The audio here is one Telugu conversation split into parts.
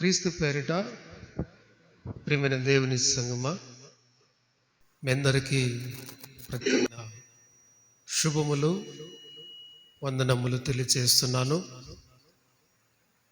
క్రీస్తు పేరిట ప్రియమైన దేవుని సంగమ మీ అందరికీ ప్రత్యేక శుభములు వందనములు తెలియచేస్తున్నాను.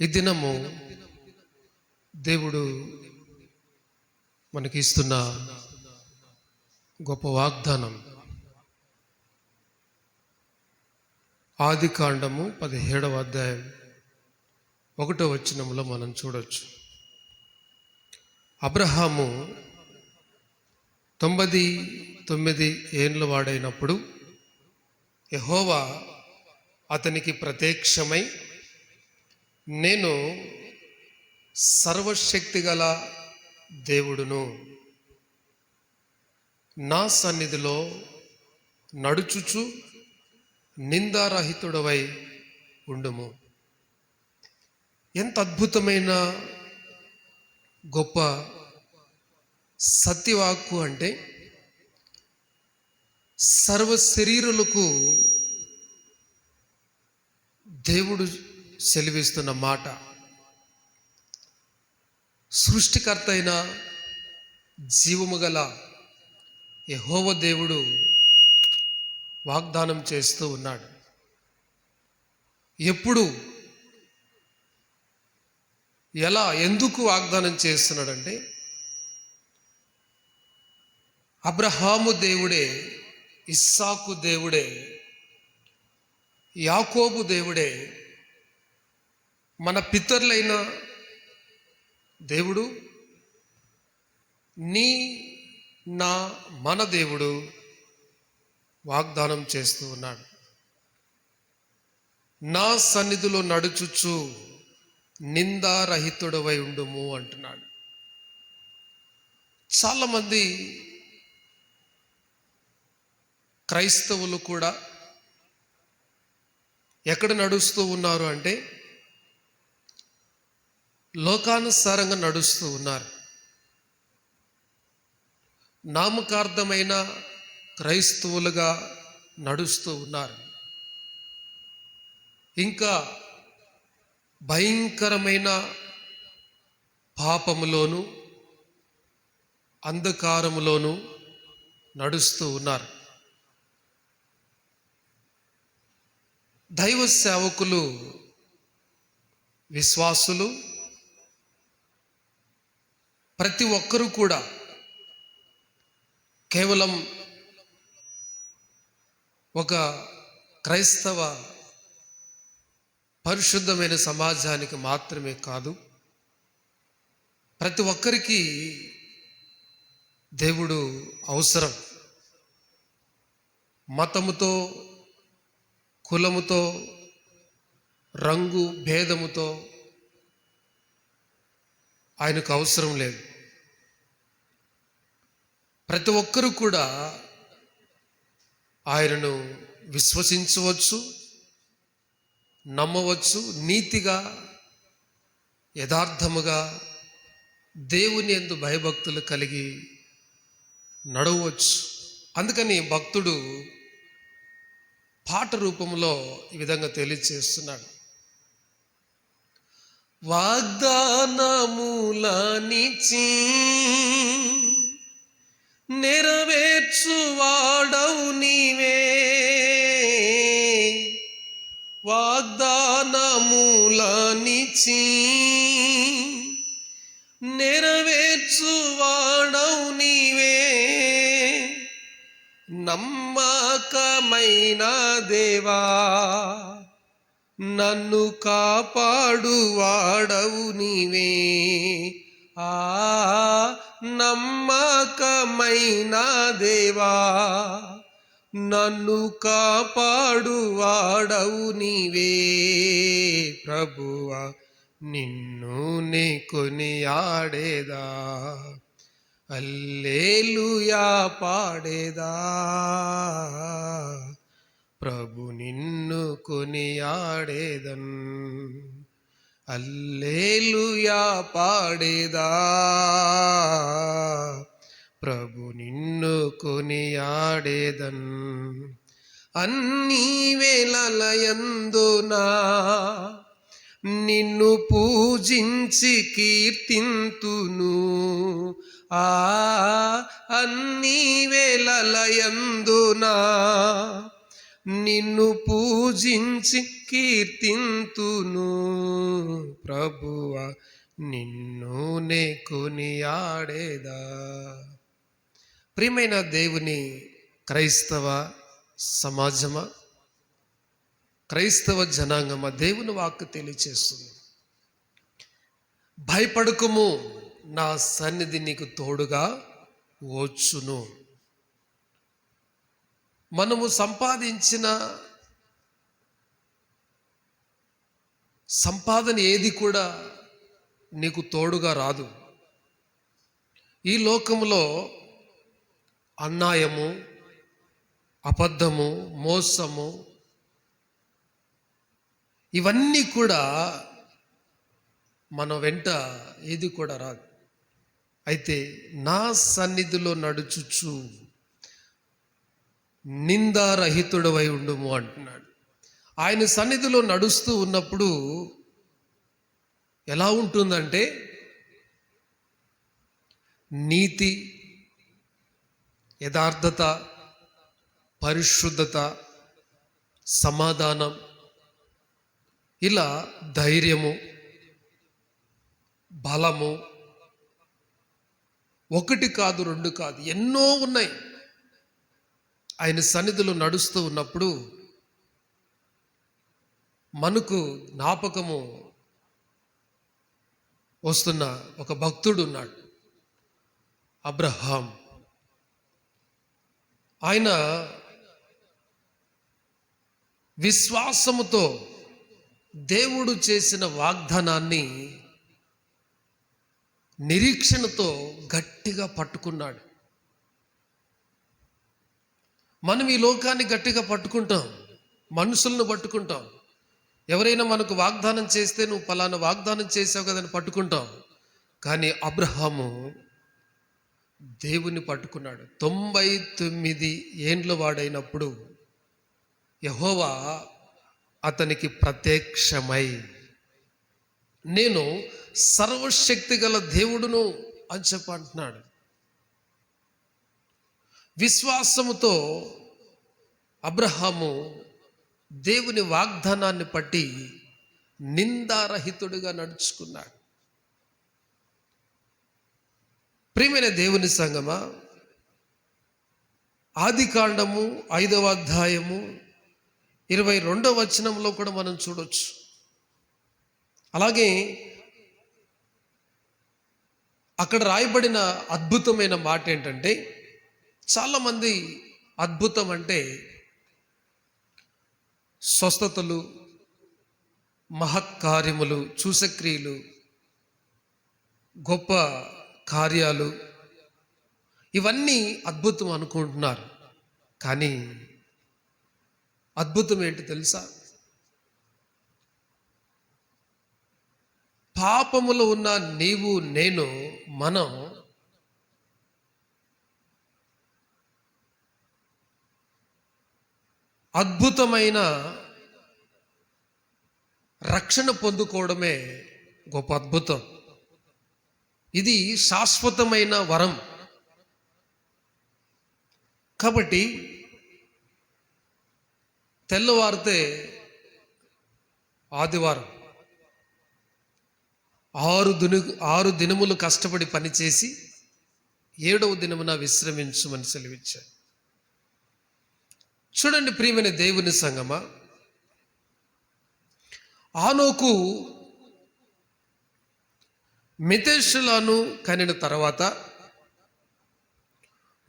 ఈ దినము దేవుడు మనకి ఇస్తున్న గొప్ప వాగ్దానం ఆది కాండము పదిహేడవ అధ్యాయం. ఒకటో వచనంలో మనం చూడొచ్చు. అబ్రహాము తొంభై తొమ్మిది ఏండ్లు వాడైనప్పుడు యహోవా అతనికి ప్రత్యక్షమై నేను సర్వశక్తి గల దేవుడును. నా సన్నిధిలో నడుచుచు నిందారహితుడవై ఉండుము. ఎంత అద్భుతమైన గొప్ప సత్యవాక్కు అంటే సర్వ శరీరులకు దేవుడు సెలవిస్తున్న మాట. సృష్టికర్త అయిన జీవము గల యహోవ దేవుడు వాగ్దానం చేస్తూ ఉన్నాడు. ఎప్పుడు ఎలా ఎందుకు వాగ్దానం చేస్తున్నాడంటే అబ్రహాము దేవుడే ఇస్సాకు దేవుడే యాకోబు దేవుడే మన పితరులైన దేవుడు నీ నా మన దేవుడు వాగ్దానం చేస్తూ ఉన్నాడు. నా సన్నిధిలో నడుచుచు నిందారహితుడవై ఉండుము అంటున్నాడు. చాలామంది క్రైస్తవులు కూడా ఎక్కడ నడుస్తూ ఉన్నారు అంటే లోకానుసారంగా నడుస్తూ ఉన్నారు. నామకార్థమైన క్రైస్తవులుగా నడుస్తూ ఉన్నారు. ఇంకా భయంకరమైన పాపములోను అంధకారములోను నడుస్తూ ఉన్నారు. దైవ సేవకులు విశ్వాసులు ప్రతి ఒక్కరూ కూడా కేవలం ఒక క్రైస్తవ పరిశుద్ధమైన సమాజానికి మాత్రమే కాదు ప్రతి ఒక్కరికి దేవుడు అవసరం. మతముతో కులముతో రంగు భేదముతో ఆయనకు అవసరం లేదు. ప్రతి ఒక్కరూ కూడా ఆయనను విశ్వసించవచ్చు నమ్మవచ్చు నీతిగా యథార్థముగా దేవుని ఎందు భయభక్తులు కలిగి నడవచ్చు. అందుకని భక్తుడు పాట రూపంలో ఈ విధంగా తెలియచేస్తున్నాడు. వాగ్దానములనిచి నెరవేర్చువాడవు నీవే. వాగ్దానములనిచి నెరవేర్చువాడవు నీవే. నమ్మకమైన దేవా నన్ను కాపాడువాడవు నీవే. ఆ నమ్మకమైన దేవా నన్ను కాపాడువాడవు నీవే ప్రభువా నిన్ను నే కొనియాడేదా? అల్లేలుయా పాడేదా? ప్రభు నిన్ను కొనియాడేదన్? అల్లేలుయా పాడేదా? ప్రభు నిన్ను కొనియాడేదన్ అన్నీ వేళలయందునా నిన్ను పూజించి కీర్తింతును. ఆ అన్ని వేళలయందునా నిన్ను పూజించి కీర్తింతును. ప్రభువ నిన్ను నే కొనియాడేదా? ప్రియమైన దేవుని క్రైస్తవ సమాజమా? క్రైస్తవ జనాంగమా? దేవుని వాక్కు తెలియచేస్తుంది. భయపడకము నా సన్నిధి నీకు తోడుగా వచ్చును. మనము సంపాదించిన సంపాదన ఏది కూడా నీకు తోడుగా రాదు. ఈ లోకంలో అన్యాయము అబద్ధము మోసము ఇవన్నీ కూడా మన వెంట ఏది కూడా రాదు. అయితే నా సన్నిధిలో నడుచుచు నిందారహితుడవై ఉండుము అంటున్నాడు. ఆయన సన్నిధిలో నడుస్తూ ఉన్నప్పుడు ఎలా ఉంటుందంటే నీతి యథార్థత పరిశుద్ధత సమాధానం ఇలా ధైర్యము బలము ఒకటి కాదు రెండు కాదు ఎన్నో ఉన్నాయి. ఆయన సన్నిధిలో నడుస్తూ ఉన్నప్పుడు మనకు జ్ఞాపకము వస్తున్న ఒక భక్తుడు ఉన్నాడు అబ్రహాం. ఆయన విశ్వాసముతో దేవుడు చేసిన వాగ్దానాన్ని నిరీక్షణతో గట్టిగా పట్టుకున్నాడు. మనం ఈ లోకాన్ని గట్టిగా పట్టుకుంటాం మనుషులను పట్టుకుంటాం. ఎవరైనా మనకు వాగ్దానం చేస్తే నువ్వు పలానా వాగ్దానం చేసావు కదని పట్టుకుంటాం. కానీ అబ్రహాము దేవుని పట్టుకున్నాడు. తొంభై తొమ్మిది ఏండ్ల వాడైనప్పుడు యహోవా అతనికి ప్రత్యక్షమై నేను సర్వశక్తి గల దేవుడును అని చెప్పంటున్నాడు విశ్వాసముతో అబ్రహాము దేవుని వాగ్దానాన్ని పట్టి నిందారహితుడిగా నడుచుకున్నాడు. ప్రియమైన దేవుని సంగమా? ఆది కాండము ఐదవ అధ్యాయము ఇరవై రెండవ వచనంలో కూడా మనం చూడొచ్చు. అలాగే అక్కడ రాయబడిన అద్భుతమైన మాట ఏంటంటే చాలామంది అద్భుతం అంటే స్వస్థతలు మహత్కార్యములు చూసక్రియలు గొప్ప కార్యాలు ఇవన్నీ అద్భుతం అనుకుంటున్నారు. కానీ అద్భుతం ఏంటి తెలుసా? పాపములో ఉన్న నీవు నేను మనం అద్భుతమైన రక్షణ పొందుకోవడమే గొప్ప అద్భుతం. ఇది శాశ్వతమైన వరం. కాబట్టి తెల్లవారితే ఆదివారం. ఆరు దిను ఆరు దినములు కష్టపడి పనిచేసి ఏడవ దినమున విశ్రమించమని సెలవిచ్చాడు చూడండి ప్రియమైన దేవుని సంగమా. ఆనోకు మితేషులను కనిన తర్వాత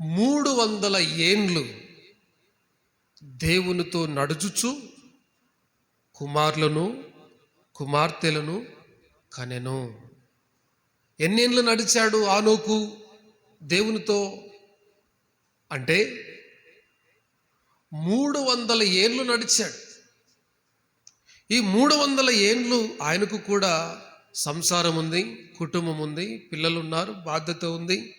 మూడు వందల ఏండ్లు దేవునితో నడుచుచు కుమారులను కుమార్తెలను కనెను. ఎన్నేళ్ళు నడిచాడు ఆనోకు దేవునితో? అంటే మూడు వందల ఏళ్ళు నడిచాడు. ఈ మూడు వందల ఏండ్లు ఆయనకు కూడా సంసారం ఉంది కుటుంబం ఉంది పిల్లలు ఉన్నారు బాధ్యత ఉంది.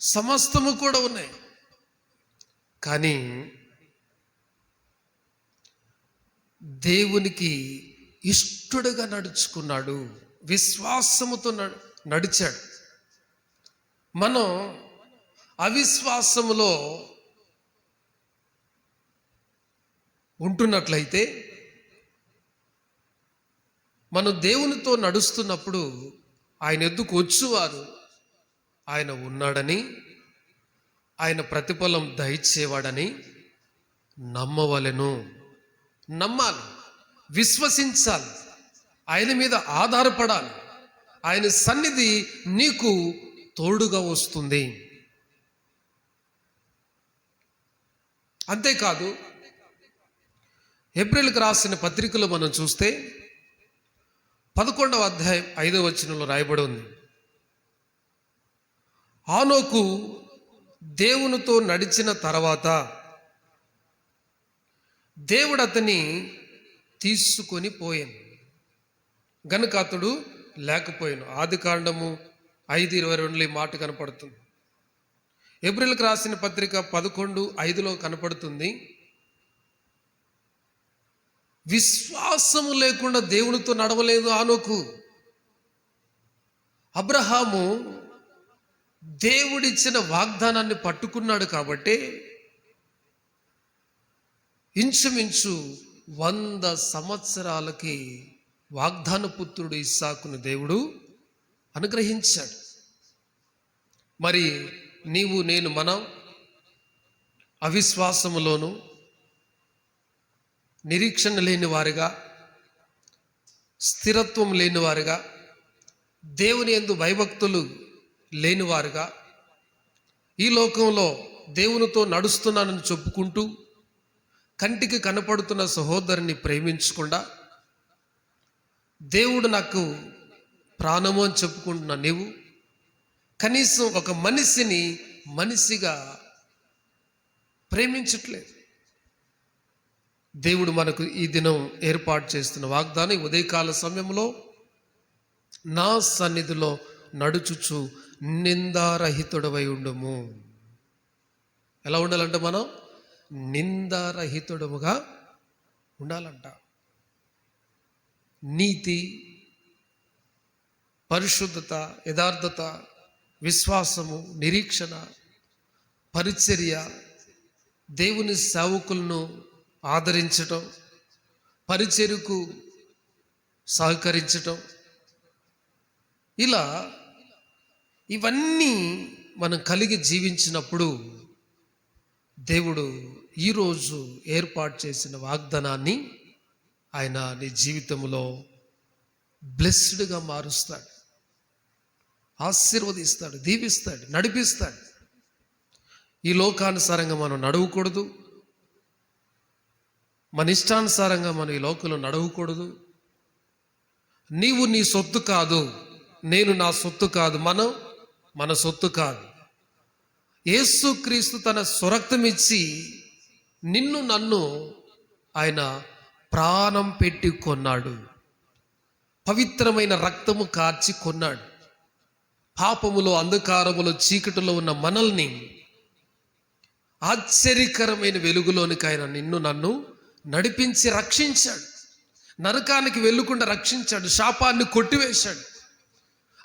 సమస్తము కూడా ఉన్నాయి. కానీ దేవునికి ఇష్టడుగా నడుచుకున్నాడు విశ్వాసముతో నడిచాడు. మనం అవిశ్వాసములో ఉంటున్నట్లయితే మనం దేవునితో నడుస్తున్నప్పుడు ఆయన ఎద్దుకు వచ్చువారు? ఆయన ఉన్నాడని ఆయన ప్రతిఫలం దయచేవాడని నమ్మవలెను. నమ్మాలి విశ్వసించాలి ఆయన మీద ఆధారపడాలి. ఆయన సన్నిధి నీకు తోడుగా వస్తుంది. అంతేకాదు ఏప్రిల్కి రాసిన పత్రికలు మనం చూస్తే పదకొండవ అధ్యాయం ఐదవ వచనంలో రాయబడి ఉంది. ఆనోకు దేవునితో నడిచిన తర్వాత దేవుడు అతని తీసుకొని పోయాను. గనుక అతడు లేకపోయాను. ఆది కాండము ఐదు ఇరవై రెండులో ఈ మాట కనపడుతుంది. ఏప్రిల్కి రాసిన పత్రిక పదకొండు ఐదులో కనపడుతుంది. విశ్వాసము లేకుండా దేవునితో నడవలేదు ఆనోకు అబ్రహాము దేవుడిచ్చిన వాగ్దానాన్ని పట్టుకున్నాడు కాబట్టి ఇంచుమించు వంద సంవత్సరాలకి వాగ్దాన పుత్రుడు ఇస్సాకును దేవుడు అనుగ్రహించాడు. మరి నీవు నేను మనం అవిశ్వాసములోను నిరీక్షణ లేని వారుగా స్థిరత్వం లేనివారుగా దేవుని ఎందు భయభక్తులు లేనివారుగా ఈ లోకంలో దేవునితో నడుస్తున్నానని చెప్పుకుంటూ కంటికి కనపడుతున్న సహోదరుని ప్రేమించకుండా దేవుడు నాకు ప్రాణము అని చెప్పుకుంటున్న నీవు కనీసం ఒక మనిషిని మనిషిగా ప్రేమించట్లేదు. దేవుడు మనకు ఈ దినం ఏర్పాటు చేస్తున్న వాగ్దానం ఉదయకాల సమయంలో నా సన్నిధిలో నడుచుచు నిందారహితుడవై ఉండుము. ఎలా ఉండాలంట మనం? నిందారహితుడముగా ఉండాలంట. నీతి పరిశుద్ధత యథార్థత విశ్వాసము నిరీక్షణ పరిచర్య దేవుని సేవకులను ఆదరించటం పరిచెరుకు సహకరించటం. ఇలా ఇవన్నీ మనం కలిగి జీవించినప్పుడు దేవుడు ఈరోజు ఏర్పాటు చేసిన వాగ్దానాన్ని ఆయన నీ జీవితంలో బ్లెస్డ్గా మారుస్తాడు. ఆశీర్వదిస్తాడు దీవిస్తాడు నడిపిస్తాడు. ఈ లోకానుసారంగా మనం నడవకూడదు. మన ఇష్టానుసారంగా మనం ఈ లోకంలో నడవకూడదు. నీవు నీ సొత్తు కాదు. నేను నా సొత్తు కాదు. మనం మన సొత్తు కాదు. యేసుక్రీస్తు తన స్వరక్తం ఇచ్చి నిన్ను నన్ను ఆయన ప్రాణం పెట్టి కొన్నాడు. పవిత్రమైన రక్తము కార్చి కొన్నాడు. పాపములో అంధకారములో చీకటిలో ఉన్న మనల్ని ఆశ్చర్యకరమైన వెలుగులోనికి ఆయన నిన్ను నన్ను నడిపించి రక్షించాడు. నరకానికి వెళ్ళకుండా రక్షించాడు. శాపాన్ని కొట్టివేశాడు.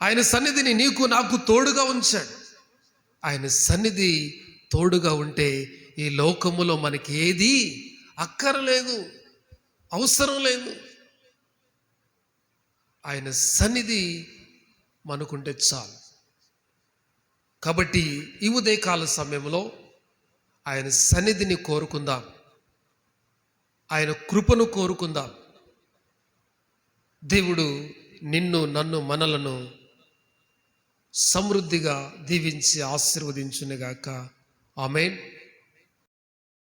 ఆయన సన్నిధిని నీకు నాకు తోడుగా ఉంచాడు. ఆయన సన్నిధి తోడుగా ఉంటే ఈ లోకములో మనకి ఏది అక్కరలేదు అవసరం లేదు. ఆయన సన్నిధి మనకుంటే చాలు. కాబట్టి ఈ ఉదయకాల సమయంలో ఆయన సన్నిధిని కోరుకుందాం. ఆయన కృపను కోరుకుందాం. దేవుడు నిన్ను నన్ను మనలను సమృద్ధిగా దీవించి ఆశీర్వదించునుగాక. ఆమెన్.